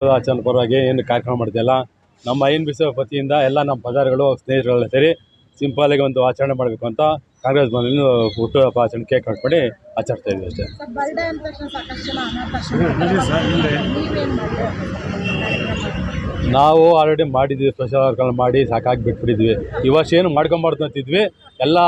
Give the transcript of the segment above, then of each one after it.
ಆಚರಣೆ ಪರವಾಗಿ ಏನು ಕಾರ್ಯಕ್ರಮ ಮಾಡ್ತಿಲ್ಲ ನಮ್ಮ ಐನ್ ಎನ್ ಬಿ ಸಿ ವತಿಯಿಂದ ಎಲ್ಲ ನಮ್ಮ ಪದಾರ್ಗಳು ಸ್ನೇಹಿತರೆಲ್ಲ ಸೇರಿ ಸಿಂಪಲ್ಲಾಗಿ ಒಂದು ಆಚರಣೆ ಮಾಡಬೇಕು ಅಂತ ಕಾಂಗ್ರೆಸ್ ಭವನದಲ್ಲಿ ಹುಟ್ಟುಹಬ್ಬ ಆಚರಣೆ ಕೇಕ್ ಕಟ್ ಮಾಡಿ ಆಚರಿಸ್ತಾ ಇದ್ವಿ ಅಷ್ಟೇ. ನಾವು ಆಲ್ರೆಡಿ ಮಾಡಿದ್ವಿ ಸ್ಪೆಷಲ್ ವರ್ಕ್ಗಳು ಮಾಡಿ ಸಾಕಾಗಿ ಬಿಟ್ಬಿಟ್ಟಿದ್ವಿ ಈ ವರ್ಷ ಏನು ಮಾಡ್ಕೊಂಬಾರ್ದು ಅಂತಿದ್ವಿ. ಎಲ್ಲ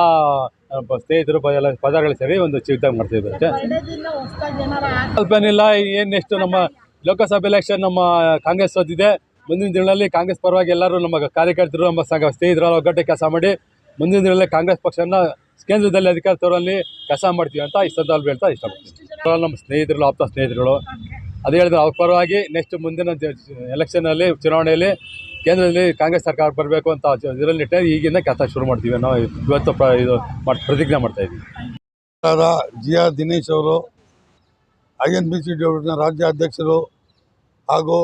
ಸ್ನೇಹಿತರು ಎಲ್ಲ ಪದಾರ್ಗಳು ಸೇರಿ ಒಂದು ಚಿಕ್ಕದಾಗಿ ಮಾಡ್ತಿದ್ವಿ ಅಷ್ಟೇ. ಬರ್ಡೇ ದಿನ ಹೊಸ್ದಾಗಿ ಏನಾರ ಆಗ್- ಸ್ವಲ್ಪ ಏನಿಲ್ಲ ಏನು ನೆಕ್ಸ್ಟ್ ನಮ್ಮ ಲೋಕಸಭೆ ಎಲೆಕ್ಷನ್ ನಮ್ಮ ಕಾಂಗ್ರೆಸ್ ಸೋತಿದೆ ಮುಂದಿನ ದಿನಗಳಲ್ಲಿ ಕಾಂಗ್ರೆಸ್ ಪರವಾಗಿ ಎಲ್ಲರೂ ನಮ್ಮ ಕಾರ್ಯಕರ್ತರು, ನಮ್ಮ ಸಂಘ ಸ್ನೇಹಿತರು ಒಗ್ಗಟ್ಟೆ ಕೆಲಸ ಮಾಡಿ ಮುಂದಿನ ದಿನಗಳಲ್ಲಿ ಕಾಂಗ್ರೆಸ್ ಪಕ್ಷನ ಕೇಂದ್ರದಲ್ಲಿ ಅಧಿಕಾರ ತೋರಲ್ಲಿ ಕೆಲಸ ಮಾಡ್ತೀವಿ ಅಂತ ಈ ಸಂದರ್ಭದಲ್ಲಿ ಹೇಳ್ತಾ ಇಷ್ಟಪಡ್ತೀನಿ. ನಮ್ಮ ಸ್ನೇಹಿತರು ಆಪ್ತ ಸ್ನೇಹಿತರುಗಳು ಅದೇ ಹೇಳಿದ್ರೆ ಅವ್ರ ಪರವಾಗಿ ನೆಕ್ಸ್ಟ್ ಮುಂದಿನ ಎಲೆಕ್ಷನಲ್ಲಿ ಚುನಾವಣೆಯಲ್ಲಿ ಕೇಂದ್ರದಲ್ಲಿ ಕಾಂಗ್ರೆಸ್ ಸರ್ಕಾರ ಬರಬೇಕು ಅಂತ ಇದರಲ್ಲಿ ಇಟ್ಟರೆ ಈಗಿಂದ ಕೆಲಸ ಶುರು ಮಾಡ್ತೀವಿ ನಾವು. ಇವತ್ತು ಪ್ರತಿಜ್ಞೆ ಮಾಡ್ತಾ ಇದ್ದೀವಿ. ಜಿ ಆರ್ ದಿನೇಶ್ ಅವರು ಐ ಎನ್ ಬಿ ಸಿ ನ ರಾಜ್ಯ ಅಧ್ಯಕ್ಷರು ಹಾಗೂ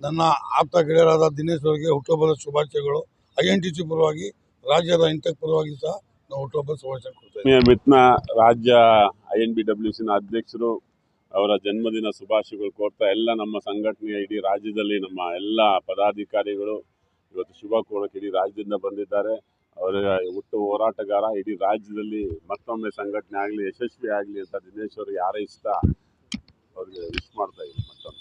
ನನ್ನ ಆಪ್ತ ಗೆಳೆಯರಾದ ದಿನೇಶ್ ಅವರಿಗೆ ಹುಟ್ಟುಹಬ್ಬದ ಶುಭಾಶಯಗಳು. ಐ ಎನ್ ಟಿ ಸಿ ಪರವಾಗಿ, ರಾಜ್ಯದ ಇಂಟೆಕ್ ಪರವಾಗಿ ಸಹ ನಾವು ಹುಟ್ಟುಹಬ್ಬದ ಶುಭಾಶಯ ಕೊಡ್ತೇವೆ ಮಿತ್ನ, ರಾಜ್ಯ ಐ ಎನ್ ಬಿ ಡಬ್ಲ್ಯೂ ಸಿನ ಅಧ್ಯಕ್ಷರು, ಅವರ ಜನ್ಮದಿನ ಶುಭಾಶಯಗಳು ಕೋರ್ತಾ ಎಲ್ಲ ನಮ್ಮ ಸಂಘಟನೆಯ ಇಡೀ ರಾಜ್ಯದಲ್ಲಿ ನಮ್ಮ ಎಲ್ಲ ಪದಾಧಿಕಾರಿಗಳು ಇವತ್ತು ಶುಭ ಕೋರಕ್ಕೆ ಇಡೀ ರಾಜ್ಯದಿಂದ ಬಂದಿದ್ದಾರೆ. ಅವರ ಹುಟ್ಟು ಹೋರಾಟಗಾರ ಇಡೀ ರಾಜ್ಯದಲ್ಲಿ ಮತ್ತೊಮ್ಮೆ ಸಂಘಟನೆ ಆಗಲಿ, ಯಶಸ್ವಿ ಆಗಲಿ ಅಂತ ದಿನೇಶ್ ಅವ್ರಿಗೆ ಹಾರೈಸ್ತಾ ವಿಶ್ ಮಾಡ್ತಾ ಇದ್ದೀನಿ ಮತ್ತೊಮ್ಮೆ.